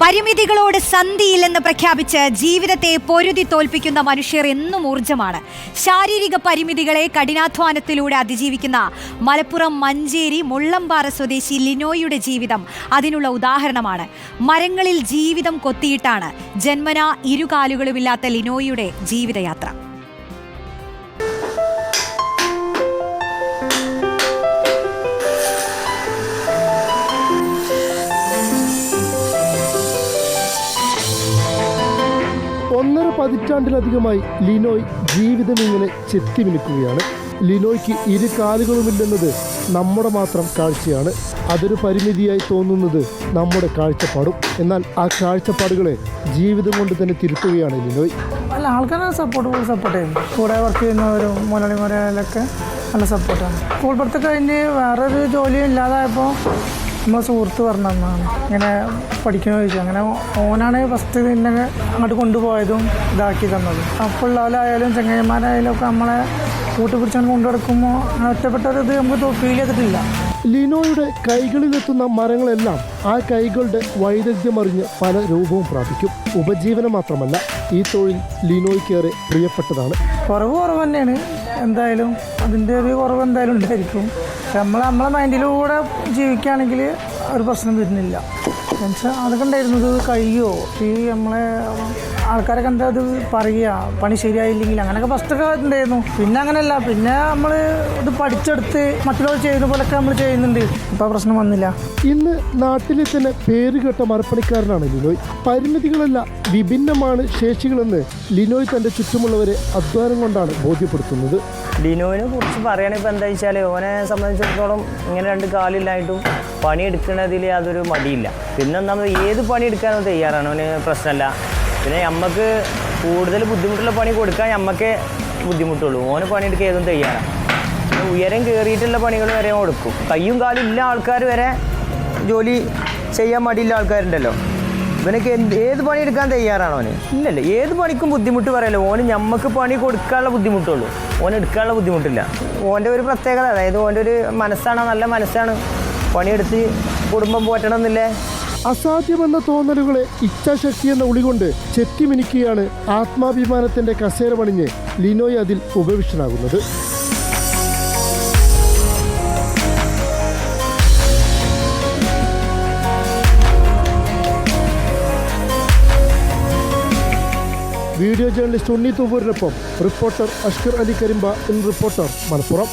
പരിമിതികളോട് സന്ധിയില്ലെന്ന് പ്രഖ്യാപിച്ച് ജീവിതത്തെ പൊരുതി തോൽപ്പിക്കുന്ന മനുഷ്യർ എന്നും ഊർജമാണ് ശാരീരിക പരിമിതികളെ കഠിനാധ്വാനത്തിലൂടെ അതിജീവിക്കുന്ന മലപ്പുറം മഞ്ചേരി മുള്ളമ്പാറ സ്വദേശി ലിനോയുടെ ജീവിതം അതിനുള്ള ഉദാഹരണമാണ്. മരങ്ങളിൽ ജീവിതം കൊത്തിയിട്ടാണ് ജന്മനാ ഇരുകാലുകളുമില്ലാത്ത ലിനോയുടെ ജീവിതയാത്ര. ഒന്നര പതിറ്റാണ്ടിലധികമായി ലിനോയ് ജീവിതം ഇങ്ങനെ ചെത്തി ചെത്തിമിനുക്കുകയാണ് ലിനോയ്ക്ക് ഇരു കാലുകളുമില്ലെന്നത് നമ്മുടെ മാത്രം കാഴ്ചയാണ്. അതൊരു പരിമിതിയായി തോന്നുന്നത് നമ്മുടെ കാഴ്ചപ്പാടും. എന്നാൽ ആ കാഴ്ചപ്പാടുകളെ ജീവിതം കൊണ്ട് തന്നെ തിരുത്തുകയാണ് ലിനോയ്. അല്ല ആൾക്കാരെ സപ്പോർട്ട് ഫുൾ സപ്പോർട്ട് ചെയ്യും കൂടെ വർക്ക് ചെയ്യുന്നവരും മുതലാളിമാരെയൊക്കെ നല്ല സപ്പോർട്ടാണ് സ്കൂൾ പഠിത്തം കഴിഞ്ഞ് വേറൊരു ജോലിയും ഇല്ലാതായപ്പോൾ നമ്മൾ സുഹൃത്ത് പറഞ്ഞതാണ് ഇങ്ങനെ പഠിക്കണമെന്ന് ചോദിച്ചു. അങ്ങനെ ഓനാണ് ഫസ്റ്റ് ഇന്നെ അങ്ങോട്ട് കൊണ്ടുപോയതും ഇതാക്കി തന്നതും. അപ്പോൾ ചങ്ങന്മാരായാലും ഒക്കെ നമ്മളെ കൂട്ടുപിടിച്ചാണ് കൊണ്ടു നടക്കുമ്പോൾ അങ്ങനെ ഒറ്റപ്പെട്ട ഒരു ഇത് നമുക്ക് ഫീൽ ചെയ്തിട്ടില്ല. ലിനോയുടെ കൈകളിലെത്തുന്ന മരങ്ങളെല്ലാം ആ കൈകളുടെ വൈദഗ്ധ്യം വൈദഗ്ധ്യമറിഞ്ഞ് പല രൂപവും പ്രാപിക്കും. ഉപജീവനം മാത്രമല്ല ഈ തൊഴിൽ ലിനോയ്ക്കേറെ പ്രിയപ്പെട്ടതാണ്. കുറവ് കുറവ് തന്നെയാണ്. എന്തായാലും അതിന്റെ ഒരു കുറവ് എന്തായാലും ഉണ്ടായിരിക്കും. പക്ഷെ നമ്മൾ നമ്മളെ മൈൻഡിലൂടെ ജീവിക്കുകയാണെങ്കിൽ ഒരു പ്രശ്നം വരുന്നില്ല. എന്നുവെച്ചാൽ അതൊക്കെ ഉണ്ടായിരുന്നത് കഴിയോ? ഈ നമ്മളെ ആൾക്കാരെ എന്താ അത് പറയുക? പണി ശരിയായില്ലെങ്കിൽ അങ്ങനെയൊക്കെ ഫസ്റ്റൊക്കെ ഉണ്ടായിരുന്നു. പിന്നെ അങ്ങനെയല്ല. പിന്നെ നമ്മൾ ഇത് പഠിച്ചെടുത്ത് മറ്റുള്ളവർ ചെയ്യുന്ന പോലൊക്കെ നമ്മൾ ചെയ്യുന്നുണ്ട്. ഇപ്പോൾ പ്രശ്നം വന്നില്ല. ഇന്ന് നാട്ടിലെ തന്നെ കേട്ട മരപ്പണിക്കാരനാണ് ലിനോയ്. പരിമിതികളല്ല വിഭിന്നമാണ് ശേഷികളെന്ന് ലിനോയ് തന്റെ ചുറ്റുമുള്ളവരെ അധ്വാനം കൊണ്ടാണ് ബോധ്യപ്പെടുത്തുന്നത്. ലിനോവിനെ കുറിച്ച് പറയുകയാണെങ്കിൽ ഇപ്പോൾ എന്താ വെച്ചാൽ ഓനെ സംബന്ധിച്ചിടത്തോളം ഇങ്ങനെ രണ്ട് കാലില്ലായിട്ടും പണിയെടുക്കുന്നതിൽ യാതൊരു മടിയില്ല. പിന്നെ നമ്മൾ ഏത് പണി എടുക്കാനും തയ്യാറാണ് അവന് പ്രശ്നമല്ല പിന്നെ നമുക്ക് കൂടുതൽ ബുദ്ധിമുട്ടുള്ള പണി കൊടുക്കാൻ നമ്മക്കേ ബുദ്ധിമുട്ടുള്ളൂ. ഓന് പണിയെടുക്കാൻ ഏതും തയ്യാറാണ് ഉയരം കയറിയിട്ടുള്ള പണികൾ വരെ കൊടുക്കും കയ്യും കാലും ഇല്ല ആൾക്കാർ വരെ ജോലി ചെയ്യാൻ മടിയില്ല ആൾക്കാരുണ്ടല്ലോ. ഇവനൊക്കെ ഏത് പണി എടുക്കാൻ തയ്യാറാണ് അവന്? ഇല്ലല്ല ഏത് പണിക്കും ബുദ്ധിമുട്ട് പറയല്ലോ? ഓന് ഞമ്മക്ക് പണി കൊടുക്കാനുള്ള ബുദ്ധിമുട്ടുള്ളൂ. ഓൻ എടുക്കാനുള്ള ബുദ്ധിമുട്ടില്ല. ഓന്റെ ഒരു പ്രത്യേകത അതായത് ഓന്റെ ഒരു മനസ്സാണ് നല്ല മനസ്സാണ്. പണിയെടുത്ത് കുടുംബം പോറ്റണം എന്നില്ലേ അസാധ്യമെന്ന തോന്നലുകളെ ഇച്ഛാശക്തി എന്ന ഉളികൊണ്ട് ചെത്തിമിനിക്കുകയാണ് ആത്മാഭിമാനത്തിന്റെ കസേര പണിഞ്ഞ് ലിനോയ് അതിൽ ഉപവിഷ്ടനാകുന്നത്. Video journalist Unni തൂവൂരിനൊപ്പം reporter Ashkar Ali Karimba in reporter Malappuram.